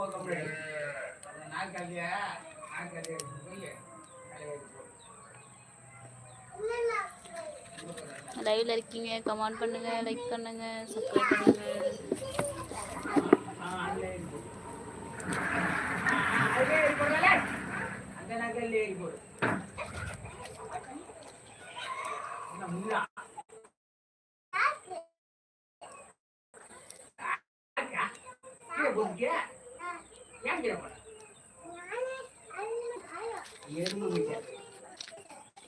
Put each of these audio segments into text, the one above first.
போக முடியாது நாள் கல்லியா போய் லைவ்ல இருக்கீங்க கமெண்ட் பண்ணுங்க லைக் பண்ணுங்க சப்ஸ்கிரைப் பண்ணுங்க. அந்த நகல் ஏறி போடு என்ன முள்ளா கீழே போட்டுக்கியா? ஏன் கீழே போட? எறும்பு மிச்சம்.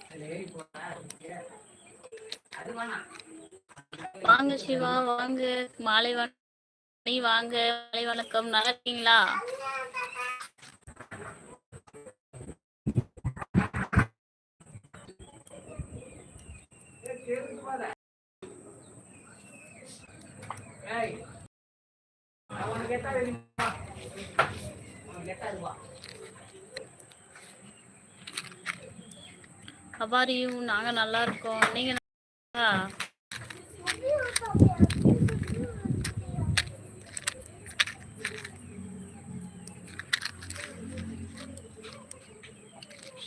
அதுல ஏறி போடா, இங்க. அது வேணாம். வாங்க சிவா வாங்க மாலை வணி வாங்க. மாலை வணக்கம். நல்லா இருக்கீங்களா ஏய், அபாரியும் நாங்க நல்லா இருக்கோம். நீங்க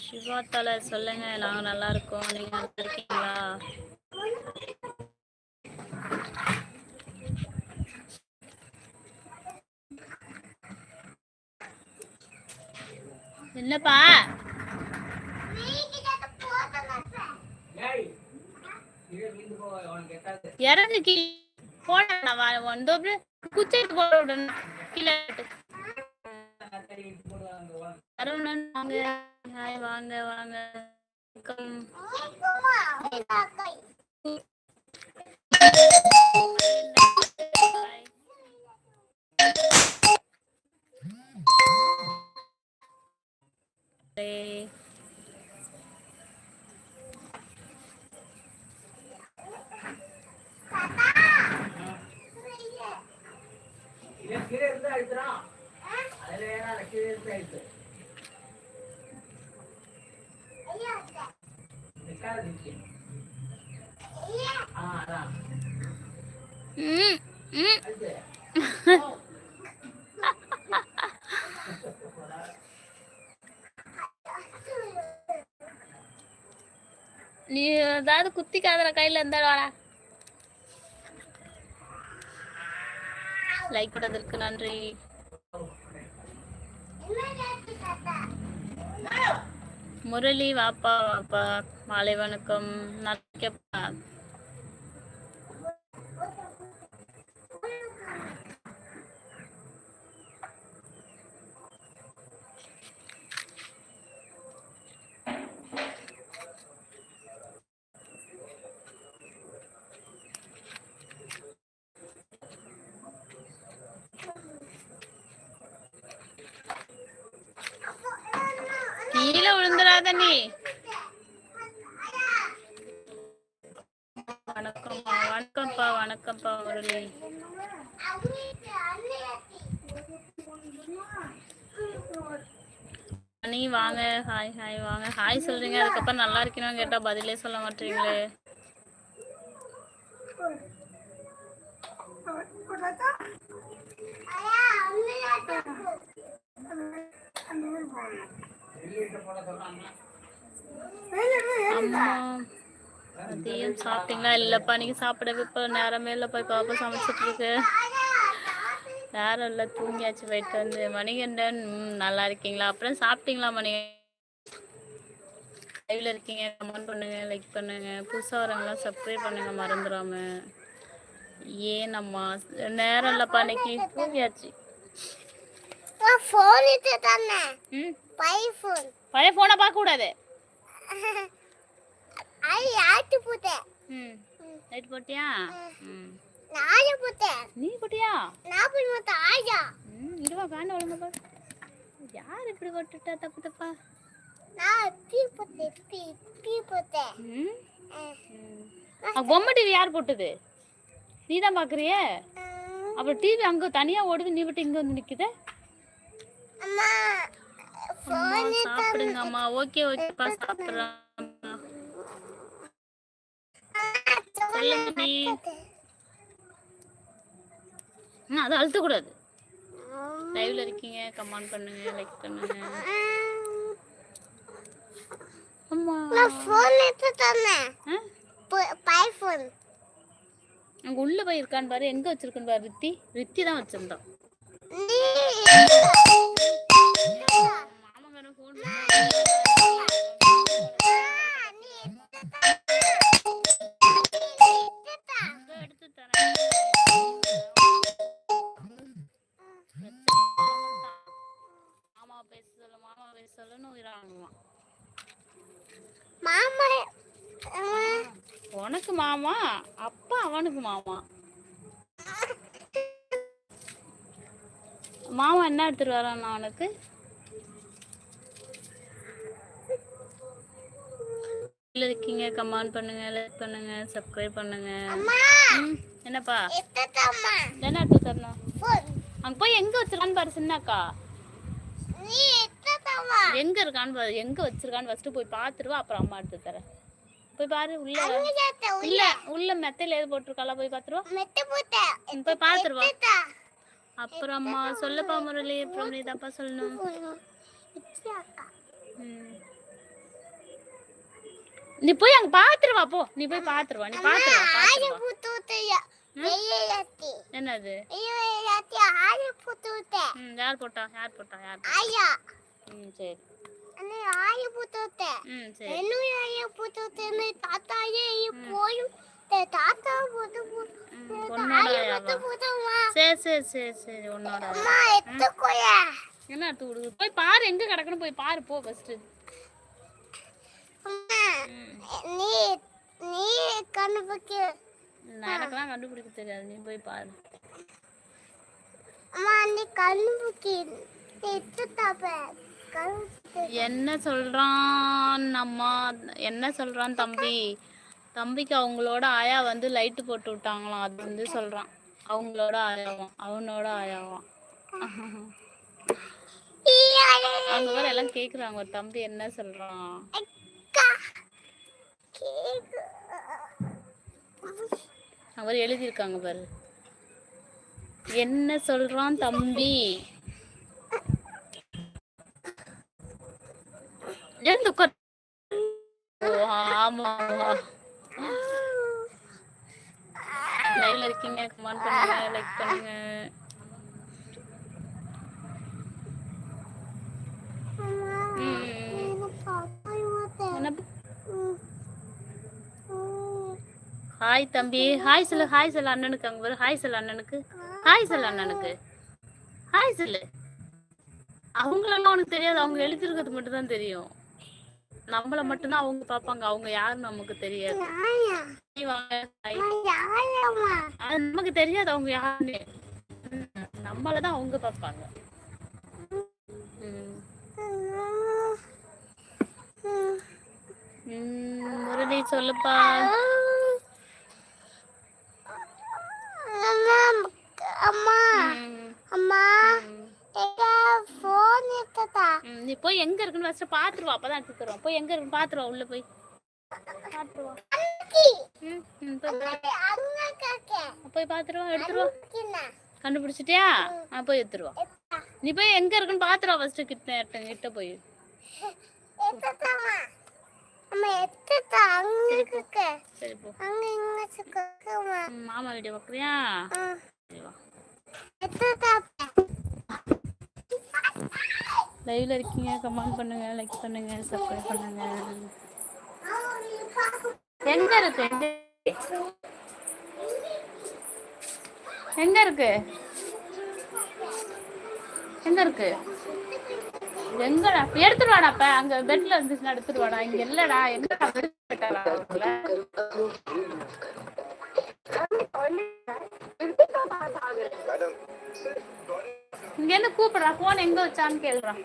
சிவா தலை சொல்லுங்க. நாங்க நல்லா இருக்கோம். நீங்க நல்லா இருக்கீங்களா? என்னப்பா? உனக்கு. இறங்கு கீழே போட வந்து குச்சி போட விடணும் கீழே வாங்க. ஹாய் வாங்க வாங்க. Bye. Bye. இதே கீழே இருந்து அழுத்துறான். அதுல அழுத்து. நீ ஏதாவது குத்திக்காதடா கையில இருந்தா வாடா லைக் பண்ணதற்கு நன்றி. முரளி வாப்பா வாப்பா மாலை வணக்கம் நல்லா கீழே விழுந்துடாத நீ வணக்கம்ப்பா வணக்கம்ப்பா வணக்கம்ப்பா முரளி நீ வாங்க ஹாய் ஹாய் வாங்க ஹாய் சொல்றீங்க அதுக்கப்புறம் நல்லா இருக்கணும் கேட்டா பதிலே சொல்ல மாட்டீங்களே சொல்றாங்க. அம்மா மதியம் சாப்பிட்டீங்களா? இல்லப்பா நீங்க சாப்பிடவே இப்போ நேரமே இல்லைப்பா இப்போ அப்போ சமைச்சிட்டு இருக்கு. நேரம் இல்லை தூங்கியாச்சு. போயிட்டு வந்து மணிகண்டன் நல்லா இருக்கீங்களா? அப்புறம் சாப்பிட்டீங்களா மணி லைவ்ல இருக்கீங்க. கமெண்ட் பண்ணுங்க லைக் பண்ணுங்க. புதுசாக வரவங்களாம் சப்ஸ்கிரைப் பண்ணுங்க மறந்துடாம ஏனம்மா நேரம் இல்லைப்பா இன்னைக்கு தூங்கியாச்சு. ஃபோன் பழைய ஃபோனை பார்க்கக்கூடாது. அது ஆட்டு போட்டேன் ம். லைட் போட்டியா? ம். நாலு போட்டேன் நீ போட்டியா? நாற்பது மொத்தம் ஆயா? ம் இதுவா ஃபேன் ஒழுங்கப்பா யார் இப்படி போட்டுட்டா தப்பு தப்பா? நான் பீ போட்டேன் பீ பீ போட்டேன் ம். பொம்மை டிவி யார் போட்டது? நீ தான் பாக்குறியே? அஹ், அப்புறம் டிவி அங்க தனியா ஓடுது நீ விட்டு இங்க வந்து நிக்குது? அம்மா. சாப்பிடுங்க அம்மா. ஓகே ஓகேப்பா சாப்பிடுறேன். அதை அழுத்த கூடாது லைவ்ல இருக்கீங்க கமெண்ட் பண்ணுங்க லைக் பண்ணுங்க. அம்மா. நான் ஃபோன் எடுத்து தந்தேன். ஆ? பை ஃபோன் அங்க உள்ள போய் இருக்கான்னு பாரு. எங்க வச்சிருக்கன்னு பாரு ரித்தி. ரித்தி தான் வச்சிருந்தான் உனக்கு மாமா அப்பா அவனுக்கு மாமா. மாமா என்ன எடுத்துட்டு வரான் அவனுக்கு? இருக்கீங்க கமெண்ட் பண்ணுங்க லைக் பண்ணுங்க சப்ஸ்கிரைப் பண்ணுங்க. என்னப்பா? என்ன எடுத்து தரணும் அங்க போய் எங்க வச்சிருக்கான்னு பாரு சின்னாக்கா. எங்க இருக்கான்னு பாரு எங்க வச்சிருக்கான்னு ஃபர்ஸ்ட் போய் பாத்துருவா அப்புறம் அம்மா எடுத்து தரேன். போய் பாரு உள்ள உள்ள. உள்ள மெத்தையில எது போட்டிருக்காளா போய் பாத்துருவா. போய் பாத்துருவா. அப்புறம் அம்மா சொல்லப்பா முரளி அப்புறம் நீ தப்பா சொல்லணும். நீ போய் அங்க பாத்துருவா போ. நீ போய் பாத்துருவா நீ பாத்துருவா என்னது? யார் போட்டா? யார் போட்டா? யார் போட்டா? ஆயா. ம் சரி. அண்ணே ஆறு புத்து ஊத்த ம் சரி. என்னும் ஆயா புத்து ஊத்தன்னு தாத்தாயே போயும். தாத்தா புத்துமா சரி சரி சரி சரி உன்னோட என்ன கொடுக்குது போய் பாரு எங்க கிடக்குன்னு போய் பாரு போ ஃபர்ஸ்ட் நீ நீ கண்டுபிடிக்க எனக்கெல்லாம் கண்டுபிடிக்க தெரியாது. நீ போய் பாரு. அம்மா நீ கண்டுபிடிக்க என்ன சொல்றான் அம்மா? என்ன சொல்றான் தம்பி? தம்பிக்கு அவங்களோட ஆயா வந்து லைட்டு போட்டு விட்டாங்களாம். அது வந்து சொல்றான். அவங்களோட ஆயாவாம். அவனோட ஆயாவாம். அவங்க எல்லாம் கேக்குறாங்க. ஒரு தம்பி என்ன சொல்றான்? அவர் எழுதியிருக்காங்க பாரு. என்ன சொல்றான் தம்பி? ஆமா லைவ்ல இருக்கீங்க. கமெண்ட் பண்ணுங்க. லைக் பண்ணுங்க. என்ன ஹாய் தம்பி. ஹாய் சொல்லு. ஹாய் சொல்லு அண்ணனுக்கு. அங்க வரும் ஹாய் சொல்லு அண்ணனுக்கு. ஹாய் சொல்லு அண்ணனுக்கு. ஹாய் சொல்லு. அவங்களெல்லாம் உனக்கு தெரியாது. அவங்க எழுதிருக்கிறது மட்டும் தான் தெரியும். நம்மள மட்டும்தான் அவங்க பாப்பாங்க அவங்க யாருன்னு நமக்கு தெரியாது. நமக்கு தெரியாது. அவங்க யாருன்னு. நம்மளதான் அவங்க பாப்பாங்க முரளி சொல்லுப்பா. அம்மா அம்மா. ஃபோன் எடுத்ததா? நீ போய் எங்க இருக்குன்னு ஃபர்ஸ்ட் பாத்துருவா அப்பதான் எடுத்து தருவோம் போய் எங்க இருக்குன்னு பாத்துருவா உள்ள போய். பாத்துருவா. போய் பாத்துருவா எடுத்துருவா. கண்டுபிடிச்சிட்டியா? ஆ போய் எடுத்துருவா. நீ போய் எங்க இருக்குன்னு பாத்துருவா ஃபர்ஸ்ட் கிட்ட கிட்ட போய். அம்மா எடுத்ததா அங்க இருக்க. சரி போ. அங்க இங்க சுக்கமா மாமா வீடியோ பாக்குறியா சரி வா. லைவ்ல இருக்கீங்க கமெண்ட் பண்ணுங்க லைக் பண்ணுங்க சப்ஸ்கிரைப் பண்ணுங்க. எங்க இருக்கு? எங்க எங்க இருக்கு? எங்க இருக்கு? எங்கடா? எடுத்துட்டு வாடா அப்ப. அங்க பெட்ல இருந்துச்சுன்னா எடுத்துட்டு வாடா இங்க இல்லடா. எங்கடா போயிட்டாரா இங்க என்ன கூப்பிடுறா. போன் எங்க வச்சான்னு கேளுறான்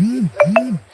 Mm-hmm.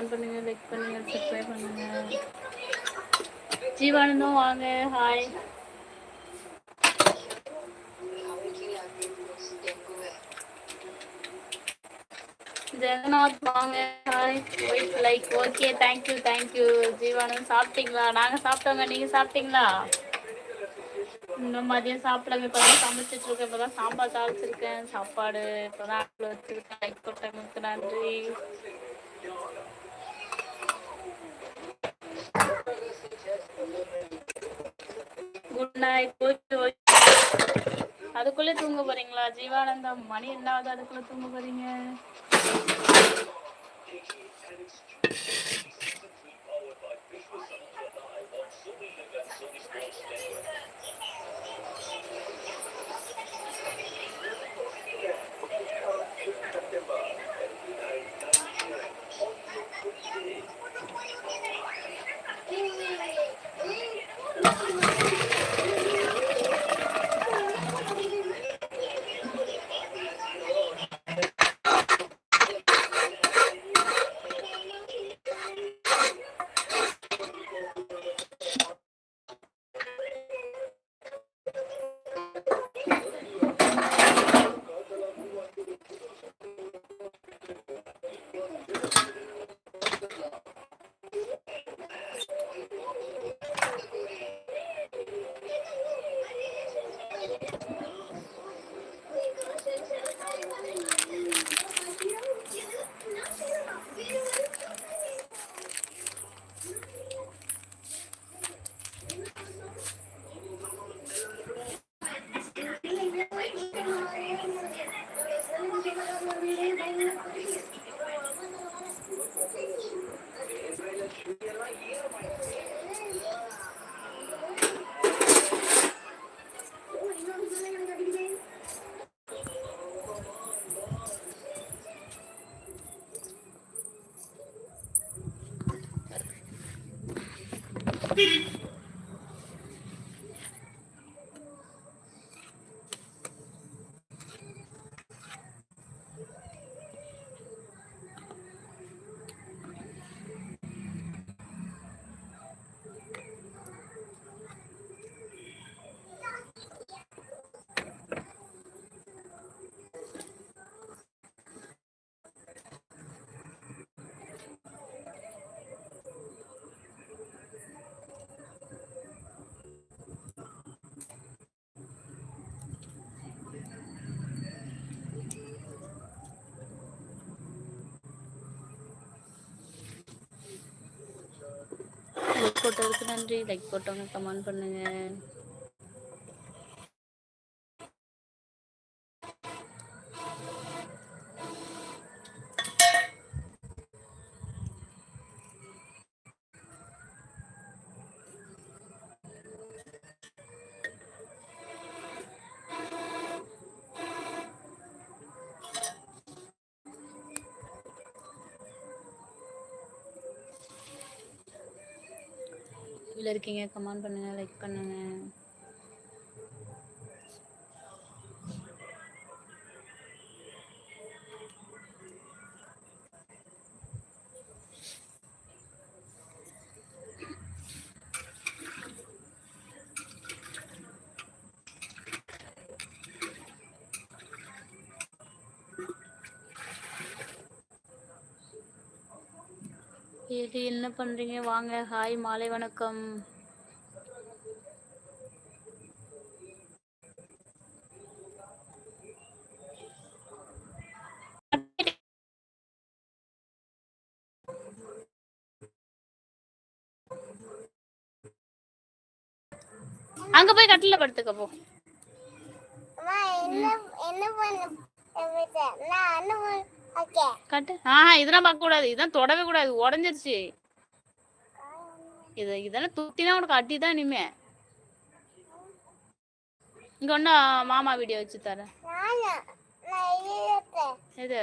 ஆன் பண்ணுங்க லைக் பண்ணுங்க சப்ஸ்கிரைப் பண்ணுங்க. ஜீவானந்தம் வாங்க ஹாய் ஜெகநாத் வாங்க hi wait like okay thank you thank you Jeevanand சாப்பிட்டீங்களா? நாங்கள் சாப்பிட்டோங்க நீங்கள் சாப்பிட்டீங்களா? இன்னும் மதியம் சாப்பிடலாம் இப்போ தான் சமைச்சிட்டு இருக்கேன். இப்போ தான் சாம்பார் தாளிச்சிருக்கேன். சாப்பாடு இப்போ தான் ஆப்பிள் வச்சிருக்கேன். லைக் போட்டவங்களுக்கு நன்றி. குட் நைட் ஓகே ஓகே அதுக்குள்ளே தூங்க போறீங்களா? ஜீவானந்தம் மணி என்னாவது அதுக்குள்ளே தூங்க போறீங்க? லைக் போட்டதுக்கு நன்றி. லைக் போட்டவங்க கமெண்ட் பண்ணுங்க. லைவ்ல இருக்கீங்க கமெண்ட் பண்ணுங்க லைக் பண்ணுங்க. இது என்ன பண்றீங்க? வாங்க ஹாய் மாலை வணக்கம். அங்க போய் கட்டில படுத்துக்க போ. என்ன என்ன பண்ண நான் கட்டு. ஆஹா இதெல்லாம் பார்க்க கூடாது இதெல்லாம் தொடவே கூடாது. உடஞ்சிருச்சு. இது இதெல்லாம் துத்தினா உனக்கு அடி தான் இனிமே. இங்க ஒண்ணு மாமா வீடியோ வச்சு தரேன். இது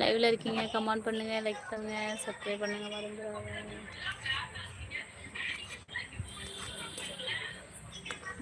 லைவ்ல இருக்கீங்க. கமெண்ட் பண்ணுங்க. லைக் பண்ணுங்க. சப்ஸ்கிரைப் பண்ணுங்க. மறந்துடாதீங்க.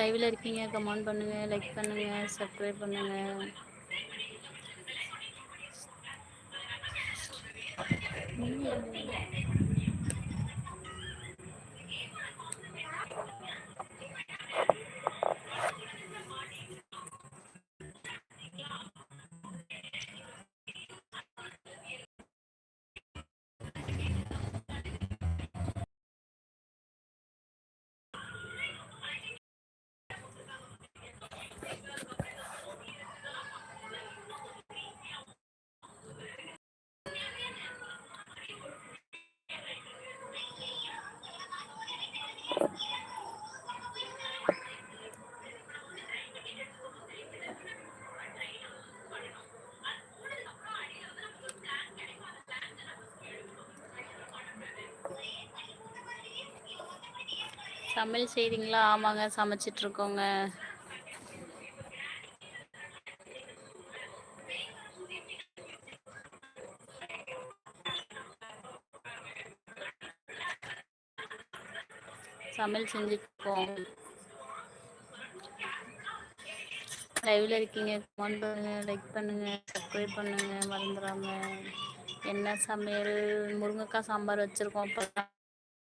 லைவ்ல இருக்கீங்க கமெண்ட் பண்ணுங்க லைக் பண்ணுங்க சப்ஸ்கிரைப் பண்ணுங்க. சமையல் செய்கிறீங்களா ஆமாங்க சமைச்சிட்டு இருக்கோங்க சமையல் செஞ்சுட்டு லைவ்ல இருக்கீங்க. கமெண்ட் பண்ணுங்க லைக் பண்ணுங்க சப்ஸ்கிரைப் பண்ணுங்க மறந்துடாம என்ன சமையல்? முருங்கைக்காய் சாம்பார் வச்சிருக்கோம். அப்புறம்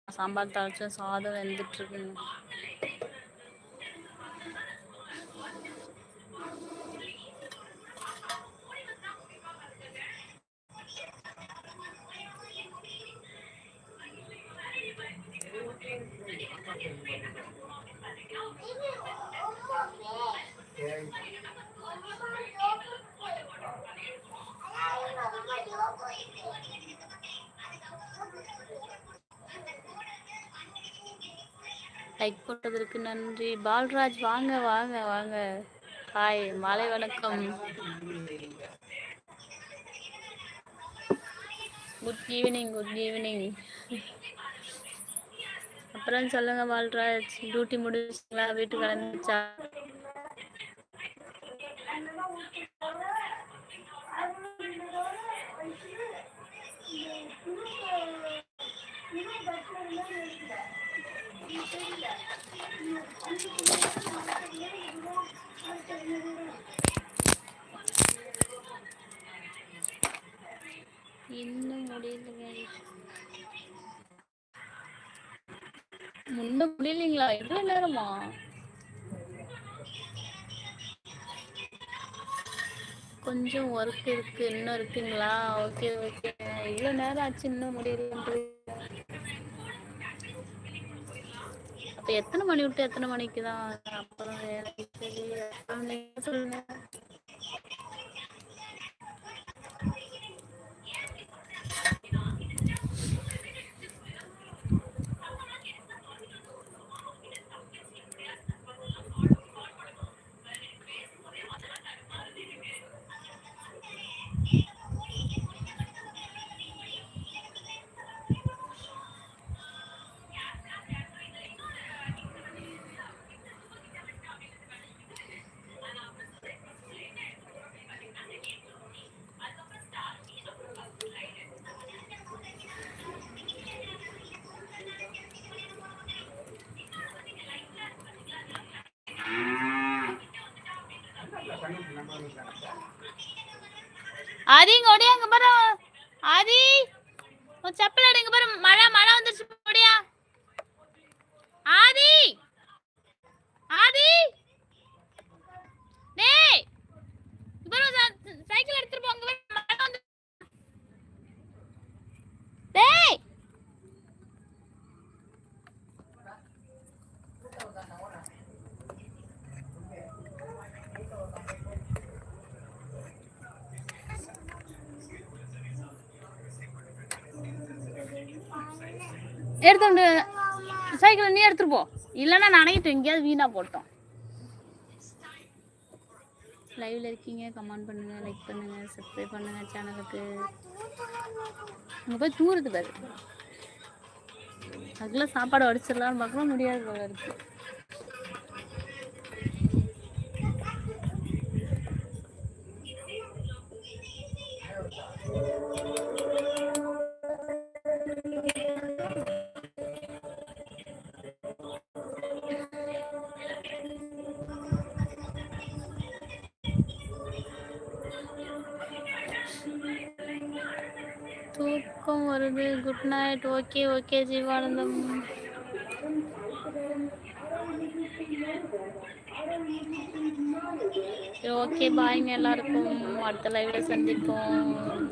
சாம்பார் தாளிச்சோம் சாதம் வெந்துட்டு லைக் போட்டதற்கு நன்றி. பால்ராஜ் வாங்க வாங்க வாங்க. ஹாய் மாலை வணக்கம். குட் ஈவினிங் குட் ஈவினிங் அப்புறம் சொல்லுங்க பால்ராஜ். டியூட்டி முடிச்சுங்களா வீட்டுக்கு கிளம்பிச்சா இன்னும் முடியலங்க முன்ன முடியலைங்களா? எவ்வளவு நேரமா? கொஞ்சம் ஒர்க் இருக்கு. இன்னும் இருக்குங்களா? ஓகே ஓகே இவ்வளோ நேரம் ஆச்சு இன்னும் முடியலன்றது எத்தனை மணி விட்டு எத்தனை மணிக்கு தான் அப்புறம் சொல்லுங்க. எடுத்துட்டு சைக்கிள் நீ எடுத்துட்டு போ. இல்லைன்னா நனையிட்டு எங்கேயாவது வீணா போட்டோம். லைவ்ல இருக்கீங்க கமெண்ட் பண்ணுங்க லைக் பண்ணுங்க சப்ஸ்கிரைப் பண்ணுங்க சேனலுக்கு அங்க போய் தூருது பாரு. அதுக்குள்ள சாப்பாடு வடிச்சிடலாம்னு பார்க்கலாம் முடியாது போல இருக்கு. தூக்கம் good night okay okay Jeevanandam okay பாய்ங்க எல்லாருக்கும். அடுத்த லைவ்ல சந்திப்போம்.